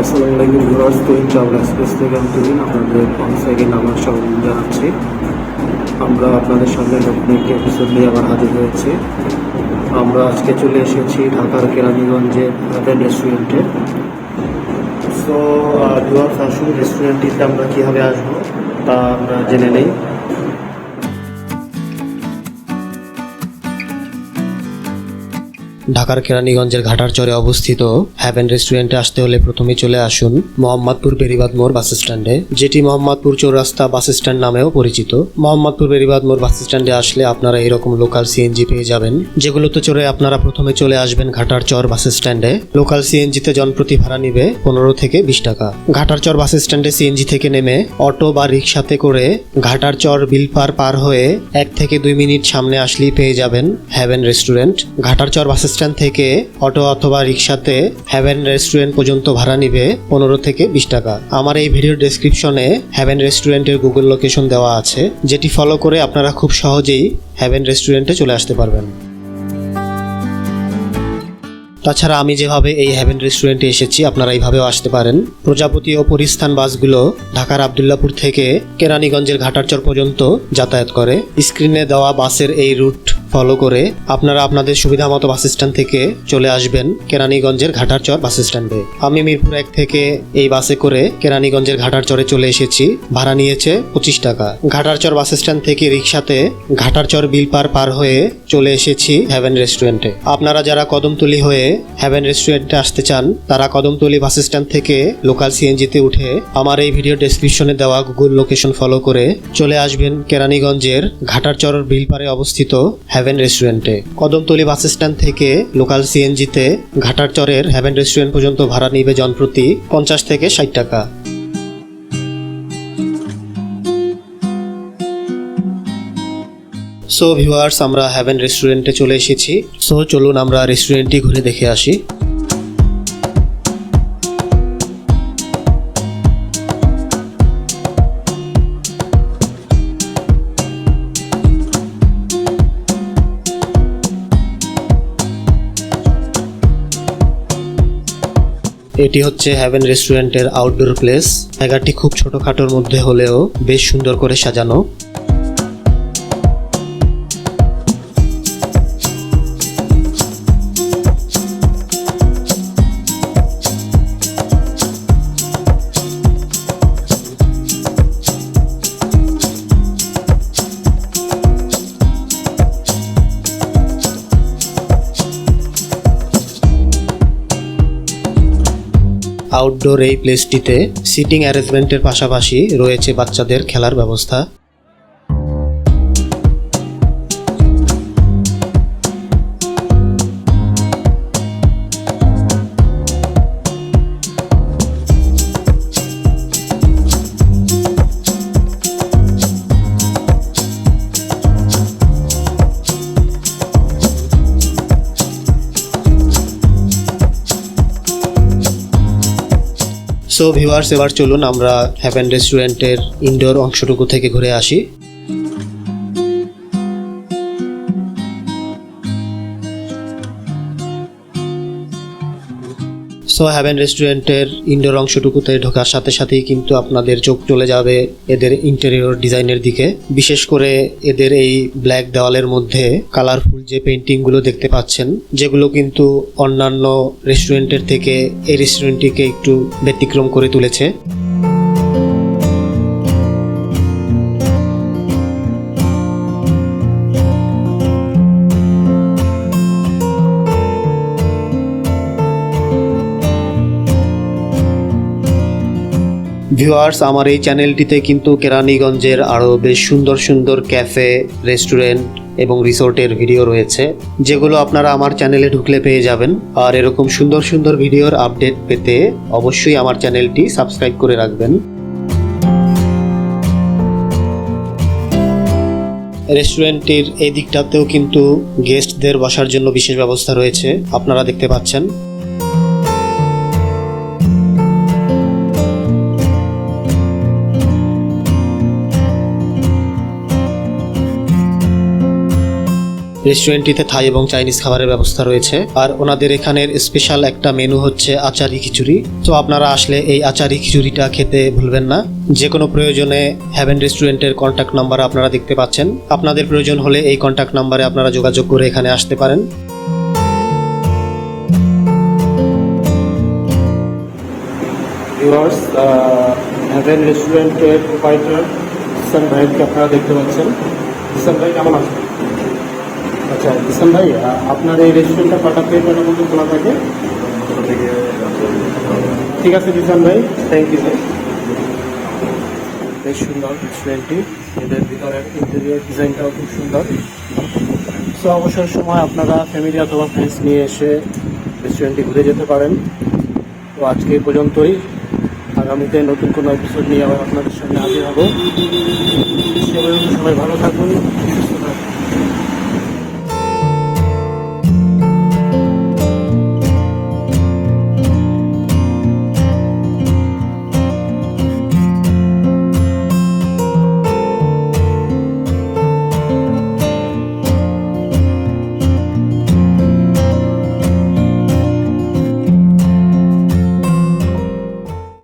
আসসালামু আলাইকুম viewers Tuhin travel express থেকে আমি তুহিন আপনাদের অন সেকেন্ড আমার স্বাগত জানাচ্ছি। আমরা আপনাদের সামনে নতুন একটি এপিসোড নিয়ে আবার হাজির হয়েছি। আমরা আজকে চলে এসেছি ঢাকার কেরানীগঞ্জের হ্যাভেন রেস্টুরেন্টে সো ভিউয়ার্স, আসুন রেস্টুরেন্টটিতে আমরা কীভাবে আসব তা আমরা জেনে নেই। ঢাকার কেরানীগঞ্জের ঘাটার চরে অবস্থিত হ্যাভেন রেস্টুরেন্টে আসতে হলে প্রথমে চলে আসুন মোহাম্মদপুর বেরিবাদ মোড় বাস স্ট্যান্ডে, যেটি মোহাম্মদপুর চৌরাস্তা বাস স্ট্যান্ড নামেও পরিচিত। মোহাম্মদপুর বেরিবাদ মোড় বাস স্ট্যান্ডে আসলে আপনারা এরকম লোকাল সিএনজি পেয়ে যাবেন, যেগুলোতে চড়ে আপনারা প্রথমে চলে আসবেন ঘাটার চর বাস স্ট্যান্ডে। লোকাল সিএনজিতে জনপ্রতি ভাড়া নিবে পনেরো থেকে বিশ টাকা। ঘাটার চর বাস স্ট্যান্ডে সিএনজি থেকে নেমে অটো বা রিক্সাতে করে ঘাটার চর বিলপার পার হয়ে এক থেকে দুই মিনিট সামনে আসলেই পেয়ে যাবেন Haven restaurant Ghatar Char bus stand থেকে অটো অথবা রিক্সাতে হ্যাভেন রেস্টুরেন্ট পর্যন্ত ভাড়া নিবে পনেরো থেকে বিশ টাকা। আমার এই ভিডিওর ডেসক্রিপশনে হ্যাভেন রেস্টুরেন্টের গুগল লোকেশন দেওয়া আছে, যেটি ফলো করে আপনারা খুব সহজেই হ্যাভেন রেস্টুরেন্টে চলে আসতে পারবেন। তাছাড়া আমি যেভাবে এই হ্যাভেন রেস্টুরেন্টে এসেছি, আপনারা এইভাবেও আসতে পারেন। প্রজাপতি ও পরিস্থান বাসগুলো ঢাকার আবদুল্লাপুর থেকে কেরানীগঞ্জের ঘাটারচর পর্যন্ত যাতায়াত করে। স্ক্রিনে দেওয়া বাসের এই রুট ফলো করে আপনারা আপনাদের সুবিধা মতো বাস স্ট্যান্ড থেকে চলে আসবেন কেরানীগঞ্জের ঘাটারচর বাস স্ট্যান্ডে। আমি মিরপুর এক থেকে এই বাসে করে কেরানীগঞ্জের ঘাটারচরে চলে এসেছি। ভাড়া নিয়েছে পঁচিশ টাকা। ঘাটারচর বাস স্ট্যান্ড থেকে রিক্সাতে ঘাটারচর বিল পার পার হয়ে চলে এসেছি হ্যাভেন রেস্টুরেন্টে আপনারা যারা কদমতলি হয়ে হ্যাভেন রেস্টুরেন্টে আসতে চান, তারা কদমতলি বাস স্ট্যান্ড থেকে লোকাল সিএনজিতে উঠে আমার এই ভিডিও ডেসক্রিপশনে দেওয়া গুগল লোকেশন ফলো করে চলে আসবেন কেরানীগঞ্জের ঘাটারচর বিলপারে অবস্থিত হ্যাভেন রেস্টুরেন্টে কদমতলি বাস স্ট্যান্ড থেকে লোকাল সিএনজিতে ঘাটারচরের হ্যাভেন রেস্টুরেন্ট পর্যন্ত ভাড়া নিবে জনপ্রতি পঞ্চাশ থেকে ষাট টাকা। সো ভিউয়ার্স আমরা হ্যাভেন রেস্টুরেন্টে চলে এসেছি। সো চলুন আমরা রেস্টুরেন্টটি ঘুরে দেখে আসি। এটি হচ্ছে হ্যাভেন রেস্টুরেন্টের আউটডোর প্লেস জায়গাটি খুব ছোটখাটোর মধ্যে হলেও বেশ সুন্দর করে সাজানো। আউটডোর এই প্লেসটিতে সিটিং অ্যারেঞ্জমেন্টের পাশাপাশি রয়েছে বাচ্চাদের খেলার ব্যবস্থা। সো ভিউয়ার্স এবার চলুন আমরা হ্যাপেন রেস্টুরেন্টের ইনডোর অংশটুকু থেকে ঘুরে আসি। সো হ্যাভেন রেস্টুরেন্টের ইনডোর অংশটুকুতে ঢোকার সাথে সাথেই কিন্তু আপনাদের চোখ চলে যাবে এদের ইন্টেরিয়র ডিজাইনের দিকে। বিশেষ করে এদের এই ব্ল্যাক দেওয়ালের মধ্যে কালারফুল যে পেন্টিংগুলো দেখতে পাচ্ছেন, যেগুলো কিন্তু অন্যান্য রেস্টুরেন্টের থেকে এই রেস্টুরেন্টটিকে একটু ব্যতিক্রম করে তুলেছে। ভিউয়ার্স আমার এই চ্যানেলটিতে কিন্তু কেরানীগঞ্জের আরও বেশ সুন্দর সুন্দর ক্যাফে রেস্টুরেন্ট এবং রিসোর্টের ভিডিও রয়েছে, যেগুলো আপনারা আমার চ্যানেলে ঢুকলে পেয়ে যাবেন। আর এরকম সুন্দর সুন্দর ভিডিওর আপডেট পেতে অবশ্যই আমার চ্যানেলটি সাবস্ক্রাইব করে রাখবেন। রেস্টুরেন্টটির এই দিকটাতেও কিন্তু গেস্টদের বসার জন্য বিশেষ ব্যবস্থা রয়েছে, আপনারা দেখতে পাচ্ছেন। রেস্টুরেন্টটিতে থাই এবং চাইনিজ খাবারের ব্যবস্থা রয়েছে। আর ওনাদের এখানের স্পেশাল একটা মেনু হচ্ছে আচারি খিচুড়ি। তো আপনারা আসলে এই আচারি খিচুড়িটা খেতে ভুলবেন না। যে কোনো প্রয়োজনে হ্যাভেন রেস্টুরেন্টের কন্ট্যাক্ট নাম্বার আপনারা দেখতে পাচ্ছেন। আপনাদের প্রয়োজন হলে এই কন্ট্যাক্ট নাম্বারে আপনারা যোগাযোগ করে এখানে আসতে পারেন। রেস্টুরেন্টের প্রোপাইটার ভাইকে আপনারা দেখতে পাচ্ছেন। ভাই, কেমন আছেন? আচ্ছা কিষান ভাই আপনার এই রেস্টুরেন্টটা কটা থেকে কটা খোলা থাকে? ঠিক আছে কিষান ভাই। থ্যাংক ইউ ভাই বেশ সুন্দর রেস্টুরেন্টটি এদের ভিতরের ইন্টেরিয়র ডিজাইনটাও খুব সুন্দর। সো অবসর সময় আপনারা ফ্যামিলি অথবা ফ্রেন্ডস নিয়ে এসে রেস্টুরেন্টটি ঘুরে যেতে পারেন। তো আজকে এই পর্যন্তই। আগামীতে নতুন কোনো এপিসোড নিয়ে আবার আপনাদের সামনে হাজির হব। সবাই ভালো থাকুন